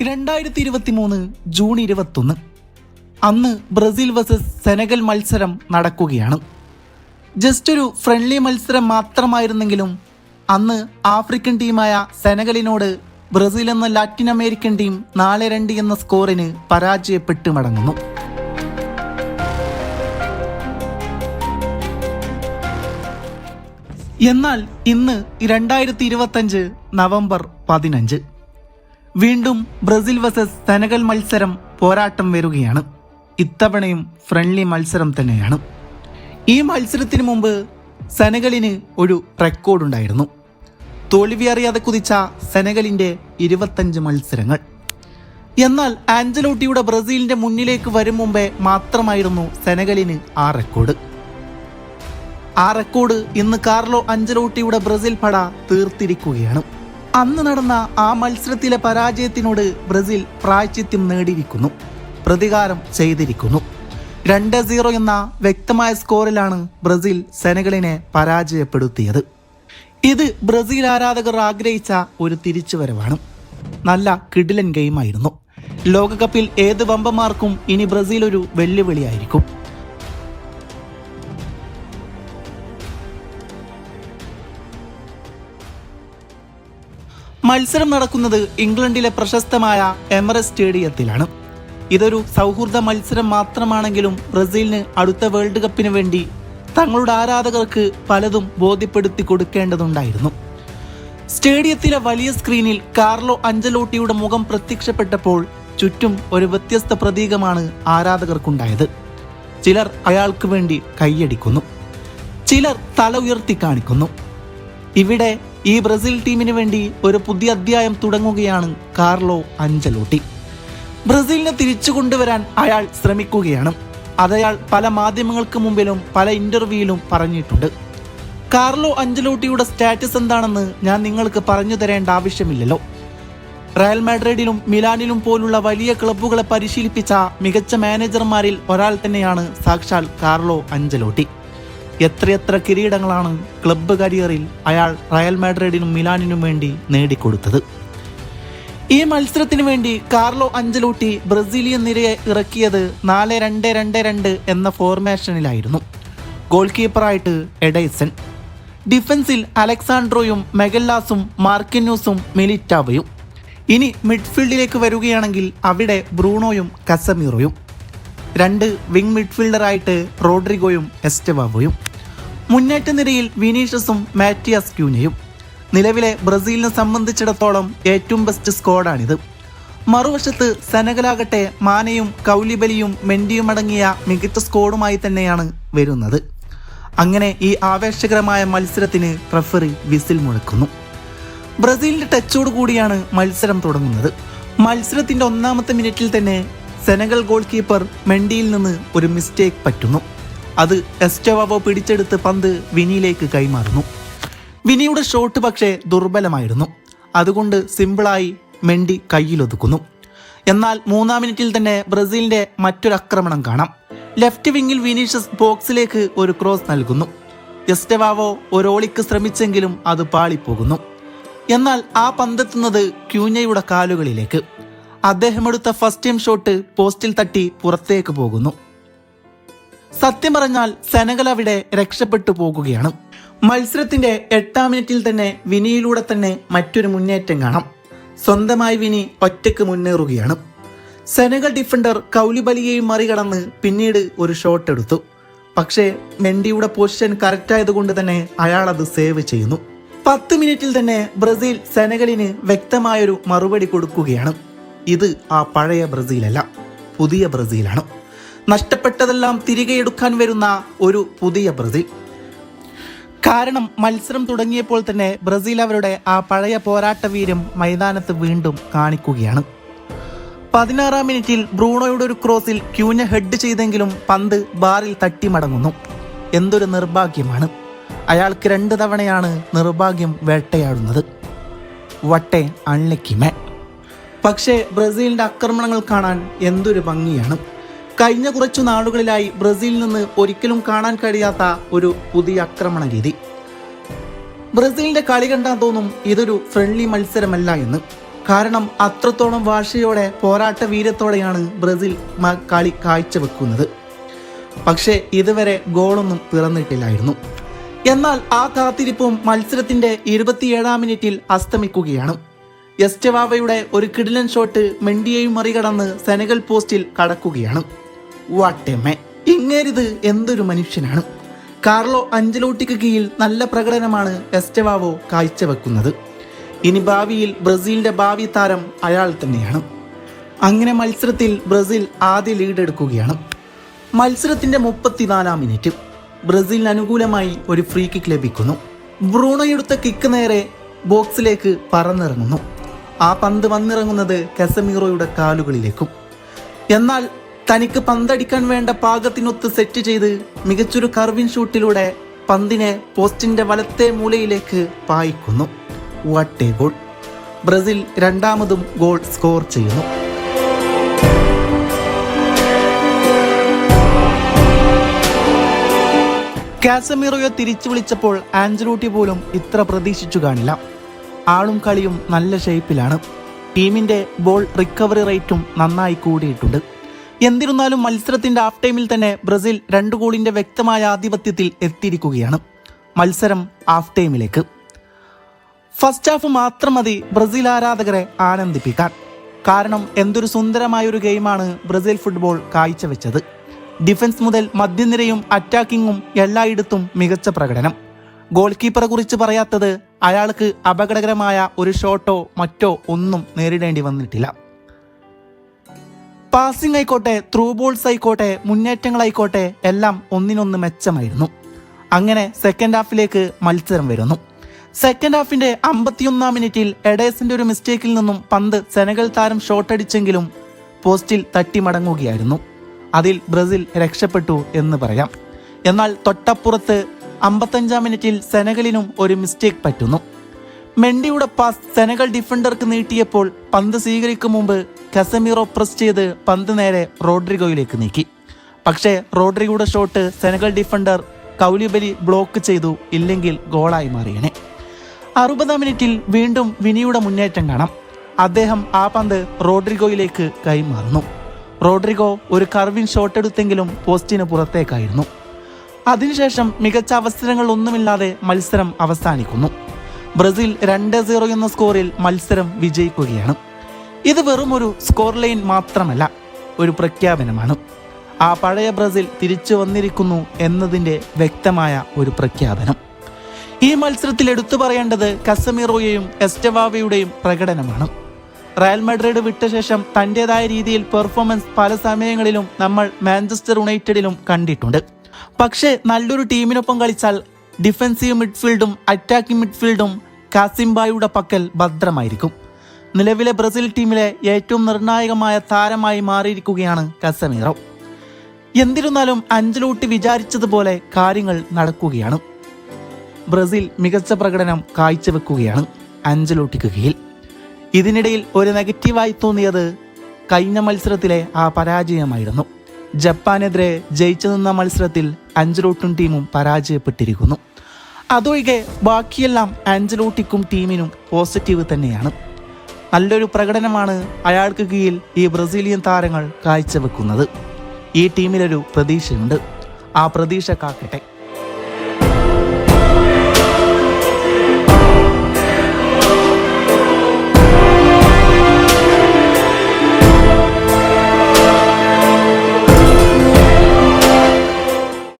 രണ്ടായിരത്തി ഇരുപത്തി മൂന്ന് ജൂൺ ഇരുപത്തൊന്ന്. അന്ന് ബ്രസീൽ വേഴ്സസ് സെനഗൽ മത്സരം നടക്കുകയാണ്. ജസ്റ്റ് ഒരു ഫ്രണ്ട്ലി മത്സരം മാത്രമായിരുന്നെങ്കിലും അന്ന് ആഫ്രിക്കൻ ടീമായ സെനഗലിനോട് ബ്രസീൽ എന്ന ലാറ്റിൻ അമേരിക്കൻ ടീം നാല് രണ്ട് എന്ന സ്കോറിന് പരാജയപ്പെട്ട് മടങ്ങുന്നു. എന്നാൽ ഇന്ന് രണ്ടായിരത്തി ഇരുപത്തഞ്ച് നവംബർ പതിനഞ്ച്. വീണ്ടും ബ്രസീൽ വേഴ്സസ് സെനഗൽ മത്സരം പോരാട്ടം വരികയാണ്. ഇത്തവണയും ഫ്രണ്ട്ലി മത്സരം തന്നെയാണ്. ഈ മത്സരത്തിന് മുമ്പ് സെനഗലിന് ഒരു റെക്കോർഡുണ്ടായിരുന്നു തോൽവി അറിയാതെ കുതിച്ച സെനഗലിന്റെ ഇരുപത്തഞ്ച് മത്സരങ്ങൾ. എന്നാൽ ആഞ്ചലോട്ടിയുടെ ബ്രസീലിന്റെ മുന്നിലേക്ക് വരും മുമ്പേ മാത്രമായിരുന്നു സെനഗലിന് ആ റെക്കോർഡ് ആ റെക്കോർഡ് ഇന്ന് കാർലോ അഞ്ചലോട്ടിയുടെ ബ്രസീൽ പട തീർത്തിരിക്കുകയാണ്. അന്ന് നടന്ന ആ മത്സരത്തിലെ പരാജയത്തിനോട് ബ്രസീൽ പ്രായച്ചിത്യം നേടിയിരിക്കുന്നു. പ്രതികാരം ചെയ്തിരിക്കുന്നു. രണ്ട് സീറോ എന്ന വ്യക്തമായ സ്കോറിലാണ് ബ്രസീൽ സെനഗലിനെ പരാജയപ്പെടുത്തിയത്. ഇത് ബ്രസീൽ ആരാധകർ ആഗ്രഹിച്ച ഒരു തിരിച്ചുവരവാണ്. നല്ല കിടിലൻ ഗെയിമായിരുന്നു. ലോകകപ്പിൽ ഏത് വമ്പന്മാർക്കും ഇനി ബ്രസീൽ ഒരു വെല്ലുവിളിയായിരിക്കും. മത്സരം നടക്കുന്നത് ഇംഗ്ലണ്ടിലെ പ്രശസ്തമായ എമറസ് സ്റ്റേഡിയത്തിലാണ്. ഇതൊരു സൗഹൃദ മത്സരം മാത്രമാണെങ്കിലും ബ്രസീലിന് അടുത്ത വേൾഡ് കപ്പിന് വേണ്ടി തങ്ങളുടെ ആരാധകർക്ക് പലതും ബോധ്യപ്പെടുത്തി കൊടുക്കേണ്ടതുണ്ടായിരുന്നു. സ്റ്റേഡിയത്തിലെ വലിയ സ്ക്രീനിൽ കാർലോ അഞ്ചലോട്ടിയുടെ മുഖം പ്രത്യക്ഷപ്പെട്ടപ്പോൾ ചുറ്റും ഒരു വ്യത്യസ്ത പ്രതീകമാണ് ആരാധകർക്കുണ്ടായത്. ചിലർ അയാൾക്ക് വേണ്ടി കൈയടിക്കുന്നു. ചിലർ തല ഉയർത്തി കാണിക്കുന്നു. ഇവിടെ ഈ ബ്രസീൽ ടീമിന് വേണ്ടി ഒരു പുതിയ അധ്യായം തുടങ്ങുകയാണ് കാർലോ അഞ്ചലോട്ടി. ബ്രസീലിനെ തിരിച്ചു കൊണ്ടുവരാൻ അയാൾ ശ്രമിക്കുകയാണ്. അതയാൾ പല മാധ്യമങ്ങൾക്ക് മുമ്പിലും പല ഇന്റർവ്യൂയിലും പറഞ്ഞിട്ടുണ്ട്. കാർലോ അഞ്ചലോട്ടിയുടെ സ്റ്റാറ്റസ് എന്താണെന്ന് ഞാൻ നിങ്ങൾക്ക് പറഞ്ഞു തരേണ്ട ആവശ്യമില്ലല്ലോ. റയൽ മാഡ്രിഡിലും മിലാനിലും പോലുള്ള വലിയ ക്ലബ്ബുകളെ പരിശീലിപ്പിച്ച മികച്ച മാനേജർമാരിൽ ഒരാൾ തന്നെയാണ് സാക്ഷാൽ കാർലോ അഞ്ചലോട്ടി. എത്രയെത്ര കിരീടങ്ങളാണ് ക്ലബ്ബ് കരിയറിൽ അയാൾ റയൽ മാഡ്രിഡിനും മിലാനിനും വേണ്ടി നേടിക്കൊടുത്തത്? ഈ മത്സരത്തിന് വേണ്ടി കാർലോ അഞ്ചലൂട്ടി ബ്രസീലിയൻ നിരയെ ഇറക്കിയത് നാല് രണ്ട് രണ്ട് രണ്ട് എന്ന ഫോർമേഷനിലായിരുന്നു ഗോൾ കീപ്പറായിട്ട് എഡൈസൺ. ഡിഫൻസിൽ അലക്സാൻഡ്രോയും മെഗല്ലാസും മാർക്കിന്യൂസും മിലിറ്റാവയും. ഇനി മിഡ്ഫീൽഡിലേക്ക് വരികയാണെങ്കിൽ അവിടെ ബ്രൂണോയും കസമീറോയും. രണ്ട് വിങ് മിഡ്ഫീൽഡറായിട്ട് റോഡ്രിഗോയും എസ്റ്റവാവോയും മുന്നേറ്റ നിരയിൽ വിനീഷ്യസും മാറ്റിയാസ് ക്യൂനയും. നിലവിലെ ബ്രസീലിനെ സംബന്ധിച്ചിടത്തോളം ഏറ്റവും ബെസ്റ്റ് സ്ക്വാഡാണിത് മറുവശത്ത് സെനഗലാകട്ടെ മാനയും കൗലിബലിയും മെൻഡിയും അടങ്ങിയ മികച്ച സ്കോഡുമായി തന്നെയാണ് വരുന്നത്. അങ്ങനെ ഈ ആവേശകരമായ മത്സരത്തിന് റഫറി വിസിൽ മുഴക്കുന്നു. ബ്രസീലിന്റെ ടച്ചോട് കൂടിയാണ് മത്സരം തുടങ്ങുന്നത്. മത്സരത്തിന്റെ ഒന്നാമത്തെ മിനിറ്റിൽ തന്നെ സെനഗൽ ഗോൾ കീപ്പർ മെൻഡിയിൽ നിന്ന് ഒരു മിസ്റ്റേക്ക് പറ്റുന്നു. അത് എസ്റ്റവാവോ പിടിച്ചെടുത്ത് പന്ത് വിനിയിലേക്ക് കൈമാറുന്നു. വിനിയുടെ ഷോട്ട് പക്ഷേ ദുർബലമായിരുന്നു. അതുകൊണ്ട് സിമ്പിളായി മെൻഡി കയ്യിലൊതുക്കുന്നു. എന്നാൽ മൂന്നാം മിനിറ്റിൽ തന്നെ ബ്രസീലിന്റെ മറ്റൊരു ആക്രമണം കാണാം. ലെഫ്റ്റ് വിങ്ങിൽ വിനീഷ്യസ് ബോക്സിലേക്ക് ഒരു ക്രോസ് നൽകുന്നു. എസ്റ്റവാവോ ഒരോളിക്ക് ശ്രമിച്ചെങ്കിലും അത് പാളിപ്പോകുന്നു. എന്നാൽ ആ പന്തെത്തുന്നത് ക്യൂഞ്ഞയുടെ കാലുകളിലേക്ക്. അദ്ദേഹം എടുത്ത ഫസ്റ്റ് ടൈം ഷോട്ട് പോസ്റ്റിൽ തട്ടി പുറത്തേക്ക് പോകുന്നു. സത്യം പറഞ്ഞാൽ സെനഗൽ അവിടെ രക്ഷപ്പെട്ടു പോകുകയാണ്. മത്സരത്തിന്റെ എട്ടാം മിനിറ്റിൽ തന്നെ വിനിയിലൂടെ തന്നെ മറ്റൊരു മുന്നേറ്റം കാണാം. സ്വന്തമായി വിനി ഒറ്റയ്ക്ക് മുന്നേറുകയാണ്. സെനഗൽ ഡിഫൻഡർ കൗലിബലിയെയും മറികടന്ന് പിന്നീട് ഒരു ഷോട്ട് എടുത്തു. പക്ഷേ മെൻഡിയുടെ പൊസിഷൻ കറക്റ്റ് ആയതുകൊണ്ട് തന്നെ അയാൾ അത് സേവ് ചെയ്യുന്നു. പത്ത് മിനിറ്റിൽ തന്നെ ബ്രസീൽ സെനഗലിന് വ്യക്തമായൊരു മറുപടി കൊടുക്കുകയാണ്. ഇത് ആ പഴയ ബ്രസീലല്ല പുതിയ ബ്രസീലാണ്. നഷ്ടപ്പെട്ടതെല്ലാം തിരികെ എടുക്കാൻ വരുന്ന ഒരു പുതിയ ബ്രസീൽ. കാരണം മത്സരം തുടങ്ങിയപ്പോൾ തന്നെ ബ്രസീൽ അവരുടെ ആ പഴയ പോരാട്ട വീരം മൈതാനത്ത് വീണ്ടും കാണിക്കുകയാണ്. പതിനാറാം മിനിറ്റിൽ ബ്രൂണോയുടെ ഒരു ക്രോസിൽ ക്യൂഞ്ഞ ഹെഡ് ചെയ്തെങ്കിലും പന്ത് ബാറിൽ തട്ടി മടങ്ങുന്നു എന്തൊരു നിർഭാഗ്യമാണ്. അയാൾക്ക് രണ്ട് തവണയാണ് നിർഭാഗ്യം വേട്ടയാടുന്നത്. വട്ടെ അൺലക്കി മാൻ. പക്ഷേ ബ്രസീലിന്റെ ആക്രമണങ്ങൾ കാണാൻ എന്തൊരു ഭംഗിയാണ്. കഴിഞ്ഞ കുറച്ചു നാളുകളിലായി ബ്രസീലിൽ നിന്ന് ഒരിക്കലും കാണാൻ കഴിയാത്ത ഒരു പുതിയ ആക്രമണ രീതി. ബ്രസീലിന്റെ കളി കണ്ടാൽ തോന്നും ഇതൊരു ഫ്രണ്ട്ലി മത്സരമല്ല എന്ന്. കാരണം അത്രത്തോളം വാശിയോടെ പോരാട്ട വീര്യത്തോടെയാണ് ബ്രസീൽ കളി കാഴ്ചവെക്കുന്നത്. പക്ഷേ ഇതുവരെ ഗോളൊന്നും പിറന്നിട്ടില്ലായിരുന്നു. എന്നാൽ ആ കാത്തിരിപ്പും മത്സരത്തിന്റെ ഇരുപത്തിയേഴാം മിനിറ്റിൽ അസ്തമിക്കുകയാണ്. എസ്റ്റവാവയുടെ ഒരു കിടിലൻ ഷോട്ട് മെണ്ടിയെയും മറികടന്ന് സെനഗൽ പോസ്റ്റിൽ കടക്കുകയാണ്. വാട്ടെമെ ഇങ്ങേരിത് എന്തൊരു മനുഷ്യനാണ്. കാർലോ അഞ്ചലോട്ടിക്ക് കീഴിൽ നല്ല പ്രകടനമാണ് എസ്റ്റവാവോ കാഴ്ചവെക്കുന്നത്. ഇനി ഭാവിയിൽ ബ്രസീലിന്റെ ഭാവി താരം അയാൾ തന്നെയാണ്. അങ്ങനെ മത്സരത്തിൽ ബ്രസീൽ ആദ്യ ലീഡ് എടുക്കുകയാണ് മത്സരത്തിന്റെ മുപ്പത്തിനാലാം മിനിറ്റ്. ബ്രസീലിന് അനുകൂലമായി ഒരു ഫ്രീ കിക്ക് ലഭിക്കുന്നു. ബ്രൂണോയെടുത്ത കിക്ക് നേരെ ബോക്സിലേക്ക് പറന്നിറങ്ങുന്നു. ആ പന്ത് വന്നിറങ്ങുന്നത് കസമീറോയുടെ കാലുകളിലേക്കും. എന്നാൽ തനിക്ക് പന്തടിക്കാൻ വേണ്ട പാകത്തിനൊത്ത് സെറ്റ് ചെയ്ത് മികച്ചൊരു കർവിൻ ഷൂട്ടിലൂടെ പന്തിനെ പോസ്റ്റിന്റെ വലത്തെ മൂലയിലേക്ക് പായിക്കുന്നു. വട്ടേ ഗോൾ ബ്രസീൽ രണ്ടാമതും ഗോൾ സ്കോർ ചെയ്യുന്നു. കാസമീറോയെ തിരിച്ചു വിളിച്ചപ്പോൾ ആഞ്ചലൂട്ടി പോലും ഇത്ര പ്രതീക്ഷിച്ചു കാണില്ല. ആളും കളിയും നല്ല ഷേപ്പിലാണ് ടീമിന്റെ ബോൾ റിക്കവറി റേറ്റും നന്നായി കൂടിയിട്ടുണ്ട്. എന്നിരുന്നാലും മത്സരത്തിന്റെ ഹാഫ് ടൈമിൽ തന്നെ ബ്രസീൽ രണ്ട് ഗോളിന്റെ വ്യക്തമായ ആധിപത്യത്തിൽ എത്തിയിരിക്കുകയാണ്. മത്സരം ഹാഫ് ടൈമിലേക്ക് ഫസ്റ്റ് ഹാഫ് മാത്രം മതി ബ്രസീൽ ആരാധകരെ ആനന്ദിപ്പിക്കാൻ. കാരണം എന്തൊരു സുന്ദരമായ ഒരു ഗെയിമാണ് ബ്രസീൽ ഫുട്ബോൾ കാഴ്ചവെച്ചത്. ഡിഫൻസ് മുതൽ മധ്യനിരയും അറ്റാക്കിങ്ങും എല്ലായിടത്തും മികച്ച പ്രകടനം. ഗോൾ കീപ്പറെ കുറിച്ച് പറയാത്തത് അയാൾക്ക് അപകടകരമായ ഒരു ഷോട്ടോ മറ്റോ ഒന്നും നേരിടേണ്ടി വന്നിട്ടില്ല. പാസിംഗ് ആയിക്കോട്ടെ ത്രൂ ബോൾസ് ആയിക്കോട്ടെ മുന്നേറ്റങ്ങളായിക്കോട്ടെ എല്ലാം ഒന്നിനൊന്ന് മെച്ചമായിരുന്നു. അങ്ങനെ സെക്കൻഡ് ഹാഫിലേക്ക് മത്സരം വരുന്നു. സെക്കൻഡ് ഹാഫിന്റെ അമ്പത്തിയൊന്നാം മിനിറ്റിൽ എഡേസിന്റെ ഒരു മിസ്റ്റേക്കിൽ നിന്നും പന്ത് സെനഗൽ താരം ഷോട്ടടിച്ചെങ്കിലും പോസ്റ്റിൽ പോസ്റ്റിൽ തട്ടിമടങ്ങുകയായിരുന്നു. അതിൽ ബ്രസീൽ രക്ഷപ്പെട്ടു എന്ന് പറയാം. എന്നാൽ തൊട്ടപ്പുറത്ത് അമ്പത്തഞ്ചാം മിനിറ്റിൽ സെനഗലിനും ഒരു മിസ്റ്റേക്ക് പറ്റുന്നു. മെൻഡിയുടെ പാസ് സെനഗൽ ഡിഫൻഡർക്ക് നീട്ടിയപ്പോൾ പന്ത് സ്വീകരിക്കും മുമ്പ് കസമീറോ പ്രസ് ചെയ്ത് പന്ത് നേരെ റോഡ്രിഗോയിലേക്ക് നീക്കി. പക്ഷേ റോഡ്രിഗോയുടെ shot Senegal defender Koulibaly block ചെയ്തു ഇല്ലെങ്കിൽ ഗോളായി മാറിയനെ. അറുപതാം മിനിറ്റിൽ വീണ്ടും വിനിയുടെ മുന്നേറ്റം കാണാം. അദ്ദേഹം ആ പന്ത് റോഡ്രിഗോയിലേക്ക് കൈമാറുന്നു. റോഡ്രിഗോ ഒരു കർവിൻ ഷോട്ട് എടുത്തെങ്കിലും പോസ്റ്റിന് പുറത്തേക്കായിരുന്നു. അതിനുശേഷം മികച്ച അവസരങ്ങൾ ഒന്നുമില്ലാതെ മത്സരം അവസാനിക്കുന്നു. ബ്രസീൽ രണ്ട് സീറോ എന്ന സ്കോറിൽ മത്സരം വിജയിക്കുകയാണ്. ഇത് വെറും ഒരു സ്കോർ ലൈൻ മാത്രമല്ല ഒരു പ്രഖ്യാപനമാണ്. ആ പഴയ ബ്രസീൽ തിരിച്ചു വന്നിരിക്കുന്നു എന്നതിന്റെ വ്യക്തമായ ഒരു പ്രഖ്യാപനം. ഈ മത്സരത്തിൽ എടുത്തു പറയേണ്ടത് കസമിറോയെയും എസ്റ്റവാവയുടെയും പ്രകടനമാണ്. റയൽ മഡ്രിഡ് വിട്ട ശേഷം തന്റെതായ രീതിയിൽ പെർഫോമൻസ് പല സമയങ്ങളിലും നമ്മൾ മാഞ്ചസ്റ്റർ യുണൈറ്റഡിലും കണ്ടിട്ടുണ്ട്. പക്ഷേ നല്ലൊരു ടീമിനൊപ്പം കളിച്ചാൽ ഡിഫൻസീവ് മിഡ്ഫീൽഡും അറ്റാക്കിംഗ് മിഡ്ഫീൽഡും കാസിംബായുടെ പക്കൽ ഭദ്രമായിരിക്കും. നിലവിലെ ബ്രസീൽ ടീമിലെ ഏറ്റവും നിർണായകമായ താരമായി മാറിയിരിക്കുകയാണ് കസമീറോ. എന്നിരുന്നാലും അഞ്ചലൂട്ടി വിചാരിച്ചതുപോലെ കാര്യങ്ങൾ നടക്കുകയാണ്. ബ്രസീൽ മികച്ച പ്രകടനം കാഴ്ചവെക്കുകയാണ് അഞ്ചലോട്ടിക്ക് കീഴിൽ ഇതിനിടയിൽ ഒരു നെഗറ്റീവായി തോന്നിയത് കഴിഞ്ഞ മത്സരത്തിലെ ആ പരാജയമായിരുന്നു. ജപ്പാനെതിരെ ജയിച്ചു നിന്ന മത്സരത്തിൽ അഞ്ചലോട്ടും ടീമും പരാജയപ്പെട്ടിരിക്കുന്നു. അതൊഴികെ ബാക്കിയെല്ലാം ആഞ്ചലോട്ടിക്കും ടീമിനും പോസിറ്റീവ് തന്നെയാണ്. നല്ലൊരു പ്രകടനമാണ് അയാൾക്ക് കീഴിൽ ഈ ബ്രസീലിയൻ താരങ്ങൾ കാഴ്ചവെക്കുന്നത്. ഈ ടീമിലൊരു പ്രതീക്ഷയുണ്ട്. ആ പ്രതീക്ഷ കാക്കട്ടെ.